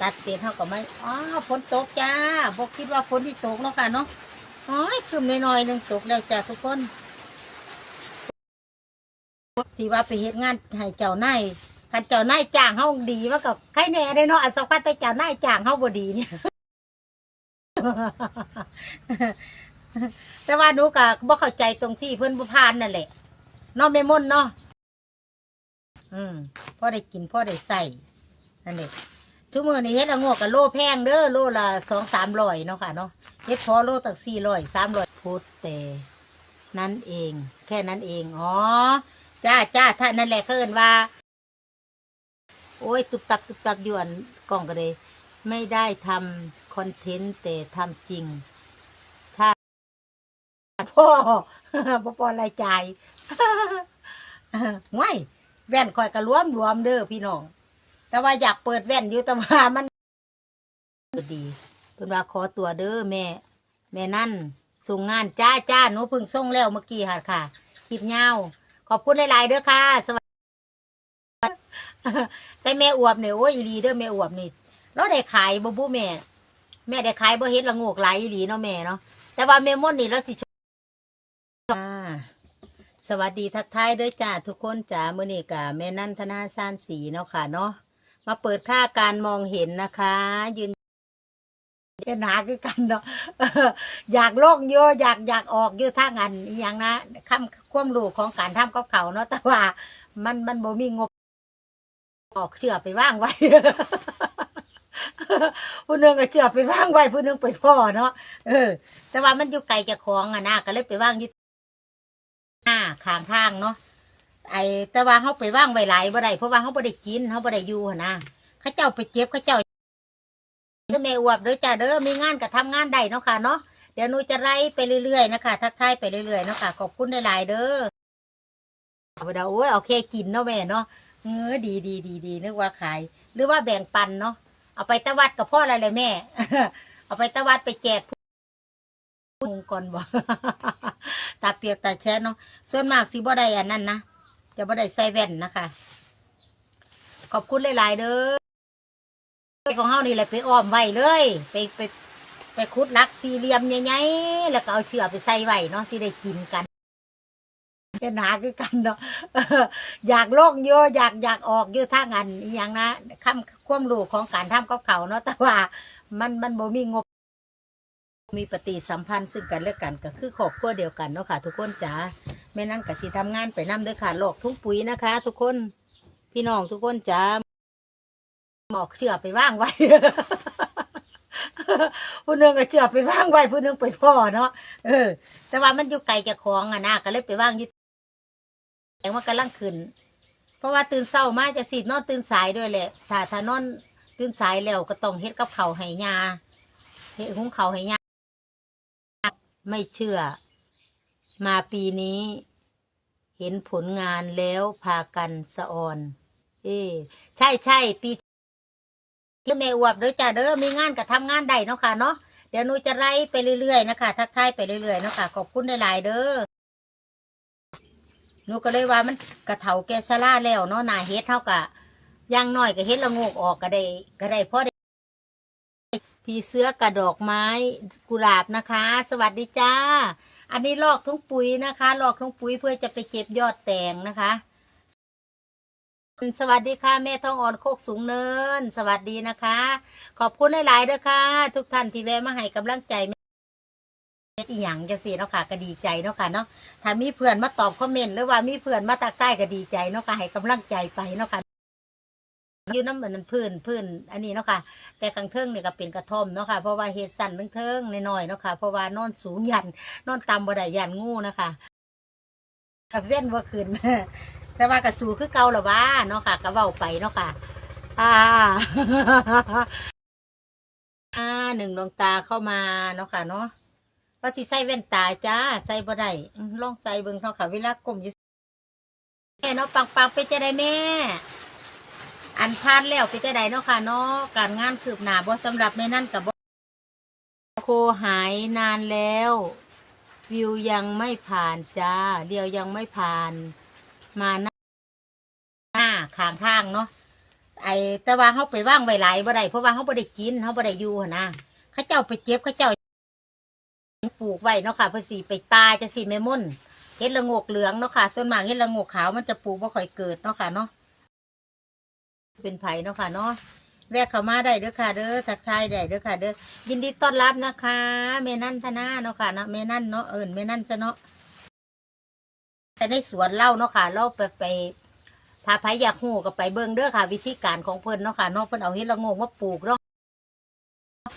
ตัดเสร็จเขาก็ไม่อ๋อฝนตกจ้าบอกคิดว่าฝนที่ตกเนาะค่ะเนาะอ๋อคืมน้อยๆหนึ่งตกแล้วจ้าทุกคนที่ว่าไปเฮ็ดงานให้เจ้านายคันเจ้านายจ้างเฮาดีว่ากับใครแน่ได้เนาะอันสำคัญแต่เจ้านายจ้างเฮาบ่ดีเนี่ยแต่ว่าหนูก็บ่เข้าใจตรงที่เพิ่อนบ่พานนั่นแหละเนาะแม่มนเนาะอืมพ่อได้กินพ่อได้ใส่นั่นแหละ ทุกมื้อนี้เฮ็ดละโงกกับโลแพงเด้อโลละสองสามร้อยเนาะค่ะเนาะเฮ็ดพอโลตั้งสี่ร้อยสามร้อยพูดแต่นั่นเอง แค่นั้นเองอ๋อจ้าจ้าท่านนั่นแหละเขาเอินว่า โอ้ยตุบตับตุบตับยวนกล่องก็เลยไม่ได้ทำคอนเทนต์แต่ทำจริง ถ้าพ่อพ่อปอรายจ่ายง่ายแว่นคอยกระรวมรวมเด้อพี่น้อง แต่ว่าอยากเปิดแว่นอยู่แต่ว่ามันดีเป็นว่าขอตัวเด้อแม่ แม่นั่นส่งงานจ้าจ้าหนูเพิ่งส่งแล้วเมื่อกี้ค่ะค่ะคลิปยาวขอบคุณหลายๆเด้อค่ะสวัสดีแต่แม่อวบเนี่ยโอ้ยอีเด้อแม่อวบนี่เราได้ขายบ่บูแม่ แม่ได้ขายบ่เฮ็ดละโงกไหลายอีหลีเนาะแม่เนาะแต่ว่าแม่ม่นนี่เราสิอ่าสวัสดีทักทายด้อจ้าทุกคนจ้าเมื้อนี้กะแม่นั่นธนาซานสีเนาะค่ะเนาะ มาเปิดค่าการมองเห็นนะคะ ยืนเป็นหาคือกันเนาะอยากโลกเยอะอยากอยากออกเยอะทางันอย่างนะคำความรู้ของการทำกับเขาเนาะแต่ว่ามันมันบ่มีงบ ออกเชือไปว่างไว้ผู้หนึงก็เชือไปว่างไว้ผู้หนึงไปพ่อเนาะเออ แต่ว่ามันอยู่ไกลจากของอะนะก็เลยไปว่างยู่หน้าข้างทางเนาะ ไอแต่ว่าเขาไปว่างไว้หลายบ่ได้เพราะว่าเขาบ่ได้กินเขาบ่ได้อยู่หั่นนะเขาเจ้าไปเจ็บเขาเจ้าเด้อแม่อวบเด้อจ้าเด้อมีงานก็ทำงานได้เนาะค่ะเนาะเดี๋ยวหนูจะไล่ไปเรื่อยๆนะคะทักทายไปเรื่อยๆเนาะค่ะขอบคุณหลายๆเด้อเอาไปเดาโอ้ยเอาแค่กินเนาะแม่เนาะเออดีดีดีดีนึกว่าขาย หรือว่าแบ่งปันเนาะเอาไปตะวัดกับพ่ออะไรเลยแม่ เอาไปตะวัดไปแจกผู้งก่อนบ่ตาเปียกตาแช่เนาะส่วนมากสิบ่ได้อันนั้นนะ จะบ่ได้ใส่แว่นนะคะ ขอบคุณหลาย ๆ เด้อของเฮานี่แหละไปอ้อมไว้เลย ไปไปไปคุดลักสี่เหลี่ยมใหญ่ๆแล้วก็เอาเชือกไปใส่ไว้เนาะสิได้กินกันเป็นหาคือกันเนาะอยากโลกเยอะอยากอยากออกเยอะทางอันอย่างนะคำความรู้ของการทำกับเขาเนาะแต่ว่า มันมันบ่มีงบ มีปฏิสัมพันธ์ซึ่งกันและกันก็คือครอบครัวเดียวกันเนาะค่ะ ทุกคนจ๋า แม่นั่นก็สิทำงานไปนำเด้อค่ะโลกทุ่งปุ๋ยนะคะ ทุกคนพี่น้องทุกคนจ๋าหมอกเชือกไปว่างไว้ผู้นึงก็เชือกไปว่างไว้ผู้นึงไปพ่อเนาะเออ แต่ว่ามันอยู่ไกลจากของอะนะก็เลยไปว่างยู่แสงว่ากำลังขึ้น เพราะว่าตื่นเช้ามาจะสีนอนตื่นสายด้วยแหละถ้าถ้านอนตื่นสายแล้วก็ต้องเฮ็ดกับเขาให้ยาเฮ็ดหุ้งเขาวให้ยาไม่เชื่อ มาปีนี้ เห็นผลงานแล้วพากันสะออน เอ้ใช่ใช่ปีที่แม่อวบเด้อจ้าเด้อมีงานก็ทำงานได้เนาะค่ะเนาะเดี๋ยวหนูจะไล่ไปเรื่อยๆนะคะทักทายไปเรื่อยๆเนาะค่ะขอบคุณหลายๆเด้อหนูก็เลยว่ามันกระเถาแกชราแล้วเนาะนาเฮ็ดเท่ากับย่างน้อยก็เฮ็ดละโงกออกก็ได้ก็ได้พอได้ผีเสื้อกระดอกไม้กุหลาบนะคะ สวัสดีจ้า อันนี้ลอกทุงปุ๋ยนะคะ ลอกทุงปุ๋ยเพื่อจะไปเก็บยอดแตงนะคะ สวัสดีค่ะแม่ทองอ่อนโคกสูงเนิน สวัสดีนะคะ ขอบคุณหลายๆด้อค่ะ ทุกท่านที่แวะมาให้กำลังใจแม่อีหยังจะสิเนาะค่ะก็ดีใจเนาะค่ะเนาะถ้ามีเพื่อนมาตอบคอมเมนต์หรือว่ามีเพื่อนมาตักใต้ก็ดีใจเนาะค่ะให้กำลังใจไปเนาะค่ะ อยู่น้ำเหมือนพื้นพื้นอันนี้เนาะค่ะ แต่กลางเทิงเนี่ยก็เป็นกระท่อมเนาะค่ะ เพราะว่าเฮ็ดสั้นเทิงๆน้อยๆเนาะค่ะ เพราะว่านอนสูงยันนอนต่ำบ่ได้ยันงูนะคะกับเว้นว่าขึ้นแต่ว่ากระสูคือเก่าละว่าเนาะค่ะก็เว้าไปเนาะค่ะ อ่าอ่าหนึ่งดวงตาเข้ามาเนาะค่ะเนาะว่าสิใส่แว่นตาจ้าใส่บ่ได้ลองใส่เบิ่งเท่าค่ะเวลากลมยู่แม่เนาะปังปังๆไปจะได้แม่ อันพลานแล้วไปจะไดเนาะค่ะเนาะการงานคืบหน้าบ่สำหรับแม่นั่นกับบ่โคหายนานแล้ว วิวยังไม่ผ่านจ้า เดียวยังไม่ผ่านมาหน้าข้างทางเนาะไอ้แต่ว่าเขาไปว่างไว้หลายบ่ได้เพราะว่าเขาบ่ได้กินเขาบ่ได้อยู่หนนะเขาเจ้าไปเก็บเขาเจ้าปลูกไว้เนาะค่ะเพื่อสีไปตายจะสีแม่ม่นเฮ็ดละงกเหลืองเนาะค่ะ ส่วนมากเฮ็ดละงกขาวมันจะปลูกบ่ค่อยเกิดเนาะค่ะเนาะ เป็นไผ่เนาะค่ะเนาะแวะเข้ามาได้เด้อค่ะ เด้อทักทายได้เด้อค่ะ เด้อยินดีต้อนรับนะคะแม่นั่นธนาเนาะค่ะเนาะแม่นั่นเนาะเอิญแม่นั่นซะเนาะแต่ในสวนเล่าเนาะค่ะเราไปไปพาไผอยากหูก็ไปเบิ่งเด้อค่ะ วิธีการของเพิ่นเนาะค่ะเนาะเพิ่นเอาเฮ็ดละโงงมาปลูกเนาะ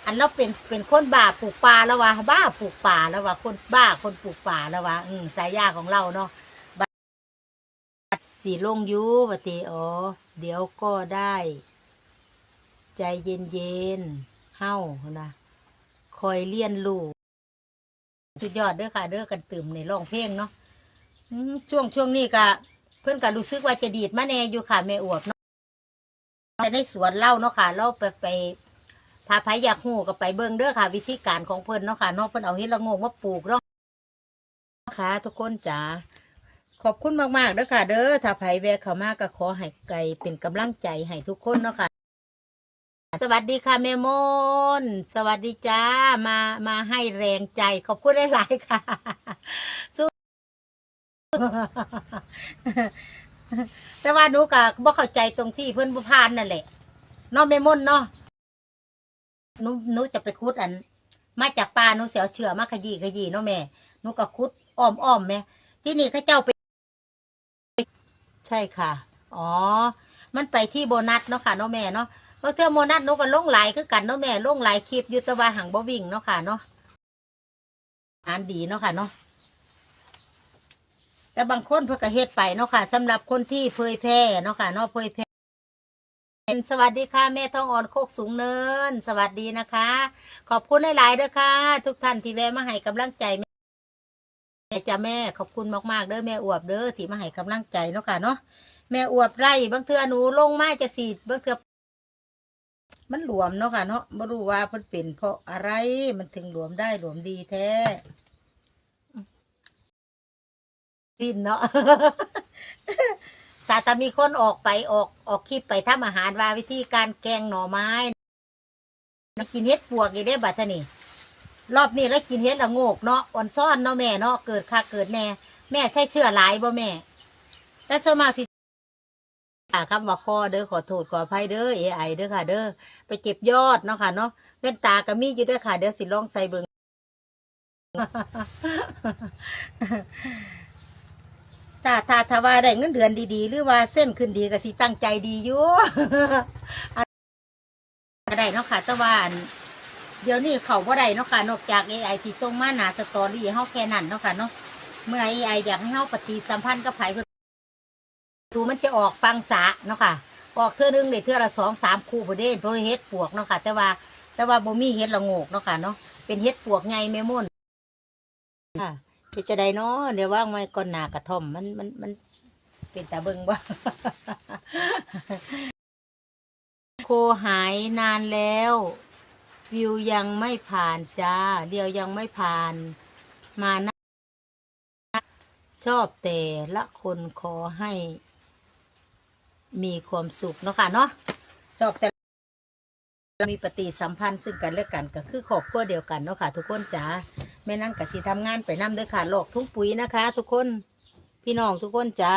อันเราเป็นเป็นคนบ้าปลูกป่าแล้ววะบ้าปลูกป่าแล้ววะคนบ้าคนปลูกป่าแล้ววะอืมสายยาของเราเนาะ สีลงยูปติอ๋อเดี๋ยวก็ได้ ใจเย็นเย็นๆเฮ้านะคอยเลี้ยนลูกสุดยอดเด้อค่ะเด้อกันตื่มในร้องเพลงเนาะช่วงช่วงนี้ก็เพื่อนก็รู้สึกว่าจะดีดมาแน่อยู่ค่ะแม่อวบเนาะแต่ในสวนเล่าเนาะค่ะเราไปไปพาไผอยากหูก็ไปเบิ่งเด้อค่ะ วิธีการของเพิ่อนเนาะค่ะนาะเพิ่อนเอาเฮ็ดละโงงมาปลูกเนาะค่ะทุกคนจ๋า ขอบคุณมากๆเด้อค่ะ เด้อถ้าไผแวะเข้ามาก็ขอให้ไก่เป็นกำลังใจให้ทุกคนเนาะค่ะ สวัสดีค่ะแม่มนสวัสดีจ้ามามาให้แรงใจ ขอบคุณหลายๆค่ะสู้แต่ว่าหนูก็บ่เข้าใจตรงที่เพิ่อนบ่พานนั่นแหละเนาะแม่มนเนาะหนูหนูจะไปคุดอัน มาจากป่าหนูเสียวเชื่อมาขยี้ขยี้เนาะแม่หนูก็คุดอ้อมอ้อมแม่ที่นี่เข้าเจ้าไป ใช่ค่ะ อ๋อ มันไปที่โบนัสเนาะค่ะเนาะแม่เนาะบางเทื่อโบนัสนูก็ลงไหลายคือกันเนาะแม่ลงไหลายคลิปยูตวาหังบ่วิ่งเนาะค่ะเนาะอ่านดีเนาะค่ะเนาะแต่บางคนเพื่อก็เฮ็ดไปเนาะค่ะสำหรับคนที่เผยแพร่เนาะค่ะเนาะเผยแพร่สวัสดีค่ะแม่ทองอ่อนโคกสูงเนิน สวัสดีนะคะ ขอบคุณหลายๆเด้อค่ะ ทุกท่านที่แวะมาให้กำลังใจ จ้าแม่ขอบคุณมากๆเด้อแม่อวบเด้อที่มาให้กำลังใจเนาะค่ะเนาะแม่อวบไร่บางเทื่อหนูลงมาจะสีดบางเทื่อมันหลวมเนาะค่ะเนาะไม่รู้ว่ามันเป็นเพราะอะไรมันถึงหลวมได้หลวมดีแท้ดินเนาะต่แต่มีคนออกไปออกออกคลิปไปทำอาหารว่าวิธีการแกงหน่อไม้นะกินเห็ดปวกอีได้บัดทนี่ รอบนี้แล้วกินเห็ดละโงกเนาะอ่อนซ่อนเนาะแม่เนาะเกิดค่าเกิดแน่แม่ใช่เชื่อหลายบ่แม่ แต่ส่วนมากสิอ่าคำว่าคอเด้อขอโทษขออภัยเด้อเอไอเด้อค่ะ เด้อไปเก็บยอดเนาะค่ะเนาะแว่นตาก็มีอยู่ด้วยค่ะเดี๋ยวสิลองใส่เบิงถ้าถ้าถ้าว่าได้เงินเดือนดีๆ หรือว่าเส้นขึ้นดีก็สิตั้งใจดีอยู่ก็ได้เนาะค่ะแต่ว่าอัน เดี๋ยวนี้เขาบ่ได้เนาะค่ะนอกจาก AI ที่ส่งมาหนาสตอรี่เฮาแค่นั้นเนาะค่ะเนาะเมื่อ AI อยากให้เฮาปฏิสัมพันธ์กับไผเพิ่นดูมันจะออกฟังสะเนาะค่ะ ออกเทื่อนึงได้เทื่อละสองสามคู่บ่ได้เพราะเฮ็ดปวกเนาะค่ะ แต่ว่าแต่ว่าบ่มีเฮ็ดละโงกเนาะค่ะเนาะเป็นเฮ็ดปวกไงแม่ม่นค่ะเป็นจะได้เนาะเดี๋ยวว่างไว้ก่อนหนากระท่อมมันมันมันเป็นตาเบิงบ่โคหายนานแล้ว วิวยังไม่ผ่านจ้า เดียวยังไม่ผ่านมานะชอบแต่ละคนขอให้ มีความสุขเนาะค่ะเนาะชอบแต่มีปฏิสัมพันธ์ซึ่งกันและกันก็คือครอบครัวเดียวกันเนาะค่ะ ทุกคนจ๋าแม่นั่งกับสิทำงานไปนำเด้อค่ะโลกทุ่งปุ๋ยนะคะ ทุกคนพี่น้องทุกคนจ๋า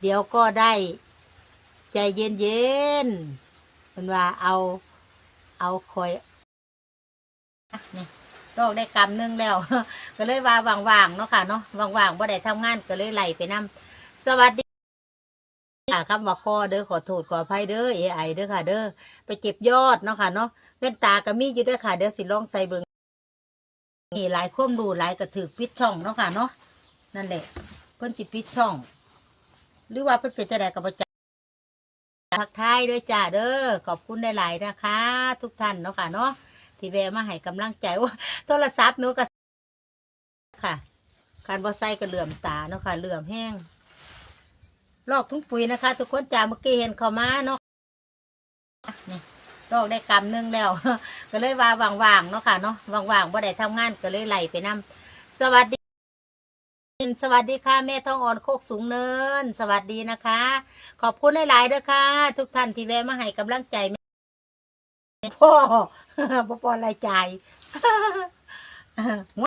เดี๋ยวก็ได้ ใจเย็นเย็นๆเป็นว่าเอา เอาคอยนี่โลกได้กำนึงแล้ว ก็เลยว่าว่างๆเนาะค่ะเนาะว่างๆบ่ได้ทำงานก็เลยไหลไปนำสวัสดีค่ะคำว่าคอเด้อขอโทษขออภัยเด้อเอไอเด้อค่ะ เด้อไปเก็บยอดเนาะค่ะเนาะแว่นตาก็มีอยู่เด้วยค่ะ เดี๋ยวสิลองใส่เบิงนี่หลายข้อมดูหลายกระถือปิดช่องเนาะค่ะเนาะนั่นแหละเพิ่นสิปิดช่อง หรือว่าเพิ่นเป็นจะไดกับประจ ทักทายด้อจ้าเด้อขอบคุณหลายๆนะคะ ทุกท่านเนาะค่ะเนาะที่แวะมาให้กำลังใจว่าโทรศัพท์หนูก็ค่ะการบอไซก็เหลื่อมตาเนาะค่ะเหลื่อมแห้งลอกทุ่งปุ๋ยนะคะ ทุกคนจ้าเมื่อกี้เห็นเขามาเนาะนี่ลอกได้กำหนึงแล้ว ก็เลยว่าว่างๆเนาะค่ะเนาะว่างๆบ่ได้ทำงานก็เลยไหลไปนำสวัสดี สวัสดีค่ะแม่ทองอ่อนโคกสูงเนิน สวัสดีนะคะ ขอบคุณหลายๆเด้อค่ะ ทุกท่านที่แวะมาให้กำลังใจพ่อพ่อปอรายจ่าย